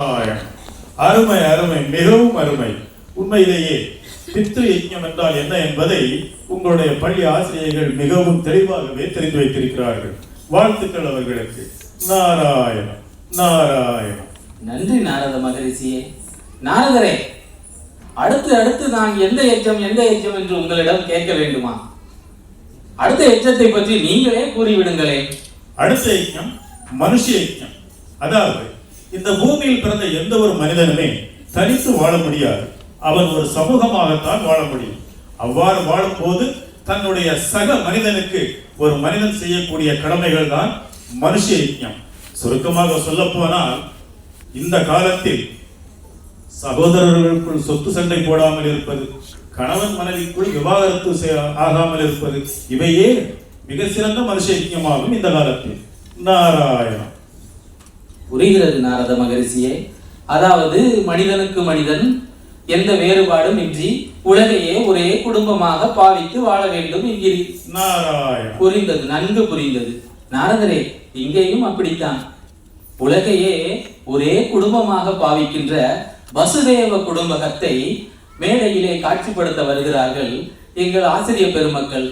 அருமை அருமை மிகவும் அருமை. உண்மையிலேயே பித்ரு யஜ்ஞம் என்றால் என்ன என்பதை உங்களுடைய பள்ளி ஆசிரியர்கள் மிகவும் தெளிவாகவே தெரிந்து வைத்திருக்கிறார்கள். வாழ்த்துக்கள் அவர்களுக்கு. நாராயணம் நாராயணம். நன்றி நாரத மகரிஷியே. நாரதரே அடுத்து அடுத்து நான் எந்த எச்சம் எந்த எச்சம் என்று உங்களிடம் கேட்க வேண்டுமா? அடுத்த எச்சத்தை பற்றி நீங்களே கூறிவிடுங்களேன். அடுத்த யஜ்ஞம் மனுஷ யஜ்ஞம் அதாவது இந்த பூமியில் பிறந்த எந்த ஒரு மனிதனுமே தனித்து வாழ முடியாது. அவன் ஒரு சமூகமாகத்தான் வாழ முடியும். அவ்வாறு வாழும்போது தன்னுடைய சக மனிதனுக்கு ஒரு மனிதன் செய்யக்கூடிய கடமைகள் தான் மனுஷ யஜ்ஞம் சுருக்கமாக சொல்ல போனால் இந்த காலத்தில் சகோதரர்களுக்குள் சொத்து சண்டை போடாமல் இருப்பது கணவன் மனைவிக்குள் விவாகரத்து ஆகாமல் இருப்பது இவையே மிக சிறந்த மனுஷ யஜ்ஞமாகும் இந்த காலத்தில். நாராயணம் புரிகிறது நாரத மகரிஷியே. அதாவது மனிதனுக்கு மனிதன் எந்த வேறுபாடும் இன்றி உலகையே ஒரே குடும்பமாக பாவித்து வாழ வேண்டும் என்கிறீர். புரிந்தது நன்கு புரிந்தது. நாரதரே இங்கேயும் அப்படித்தான். உலகையே ஒரே குடும்பமாக பாவிக்கின்ற வசுதேவ குடும்பகத்தை மேடையிலே காட்சிப்படுத்த வருகிறார்கள் எங்கள் ஆசிரிய பெருமக்கள்.